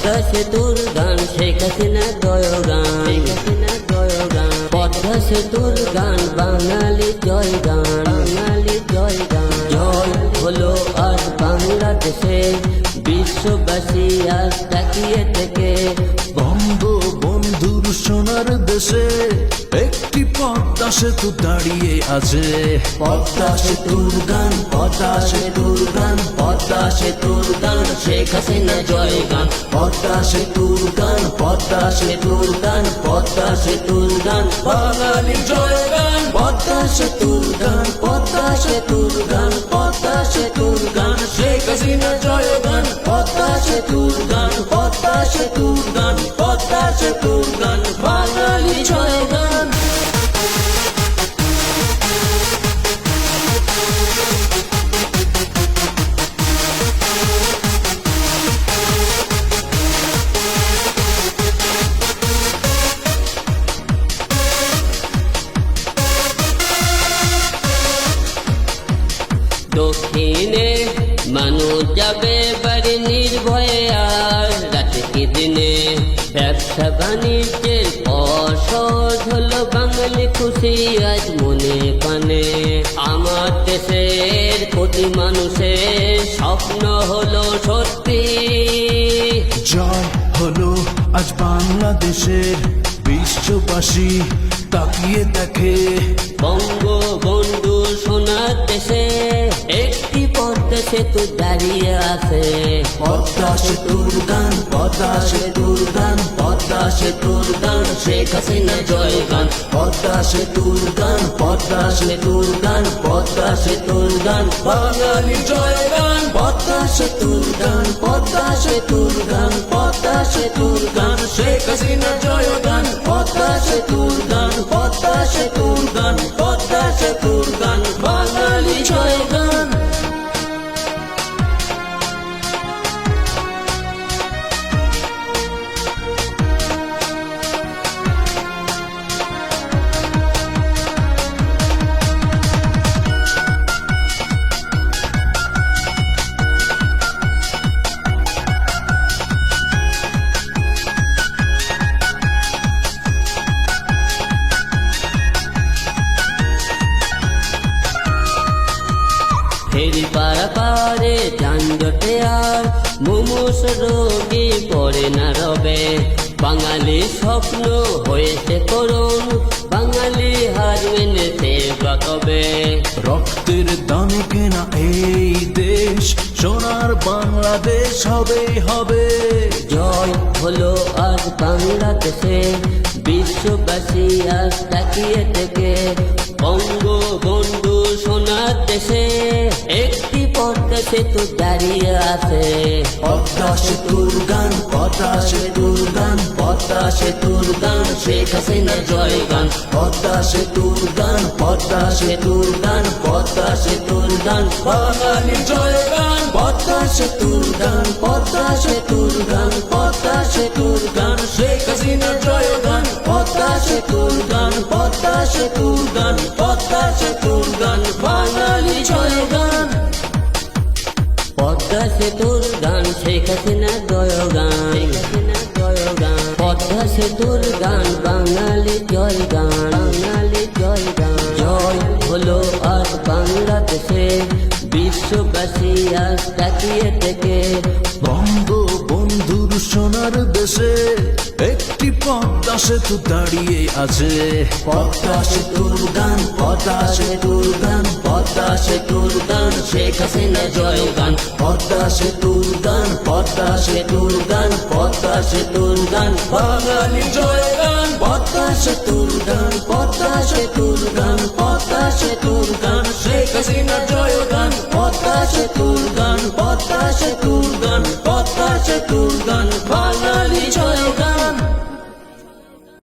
পদ্মা সেতুর গান শেখ হাসিনা জয় গান। শেখ হাসিনা জয় গান। পদ্মা সেতুর গান বাঙালি জয় গান। বাঙালি জয় গান। জয় হলো আজ বাংলাদেশে বিশ্ববাসী আজ তাকিয়ে থেকে। বঙ্গবন্ধুর সোনার দেশে একটি পদ্মা সেতু দাঁড়িয়ে আছে। পদ্মা সেতুর গান পদ্মা সেতুর গান পদ্মা সেতুর গান শেখ হাসিনা জয় গান পদ্মা সেতুর গান পদ্মা সেতুর গান পদ্মা সেতুর গান বাঙালি জয় গান পদ্মা সেতুর গান পদ্মা সেতুর গান পদ্মা সেতুর গান শেখ হাসিনা জয় গান পদ্মা সেতুর গান পদ্মা সেতুর গান পদ্মা সেতুর গান দক্ষিণে মানুষ যাবে বাড়ি নির্ভয়ে আর রাতে কি দিনে? ব্যবসা বাণিজ্যের অসহজ হলো বাঙালি খুশি আজ মনে পানে আমার দেশের প্রতি মানুষের স্বপ্ন হলো সত্যি। জয় হলো আজ বাংলাদেশের বিশ্ববাসী তাকিয়ে দেখে। বঙ্গবন্ধু দেশে একটি পদ্মা সেতু দাঁড়িয়ে আছে পদ্মা সেতুর গান পদ্মা সেতুর গান পদ্মা সেতুর গান শেখ হাসিনা জয় গান পদ্মা সেতুর গান পদ্মা সেতুর গান পদ্মা সেতুর গান বাঙালি জয় গান পদ্মা সেতুর গান পদ্মা সেতুর গান পদ্মা শেখ হাসিনা জয় গান পদ্মা সেতুর গান পদ্মা সেতুর গান বাঙালি জয় ফেরি পাড়া পারে যানজটে আর মুমুষ রোগী পড়ে না রবে। বাঙালি স্বপ্ন হয়েছে করুন বাঙালি হার মেনেছে বা কবে। রক্তের দানে কেনা এই দেশ সোনার বাংলাদেশ হবে হবে। জয় হলো আজ বাংলাদেশে বিশ্ববাসী আজ তাকিয়ে থেকে। বঙ্গবন্ধু সোনার দেশে। সেতু দাঁড়িয়ে আছে গান পদ্মা সেতুর গান গান শেখ হাসিনা জয় গান পদ্মা সেতুর গান পদ্মা সেতুর গান বাঙালি জয় গান গান পদ্মা সেতুর গান শেখ হাসিনা জয় গান পদ্মা সেতুর গান পদ্মা সেতুর গান গান বাঙালি জয় গান পদ্মা তোর গান শেখ হাসিনা জয় গান। পদ্মা সেতুর গান, বাঙালি জয় গান। বাঙালি জয় গান। জয় হলো আজ বাংলাদেশে। বিশ্ববাসী আজ তাকিয়ে থেকে বঙ্গবন্ধুর সোনার দেশে একটি পদ্মা সেতু দাঁড়িয়ে আছে। পদ্মা সেতুর গান পদ্মা সেতুর গান পদ্মা সেতুর গান শেখ হাসিনা জয় গান। পদ্মা সেতুর গান পদ্মা সেতুর গান পদ্মা সেতুর গান বাঙালি জয় গান। পদ্মা সেতুর গান পদ্মা সেতুর গান পদ্মা সেতুর গান শেখ হাসিনা জয় গান পদ্মা পদ্মা সেতুর গান পদ্মা সেতুর গান পদ্মা সেতুর গান বাঙালি জয়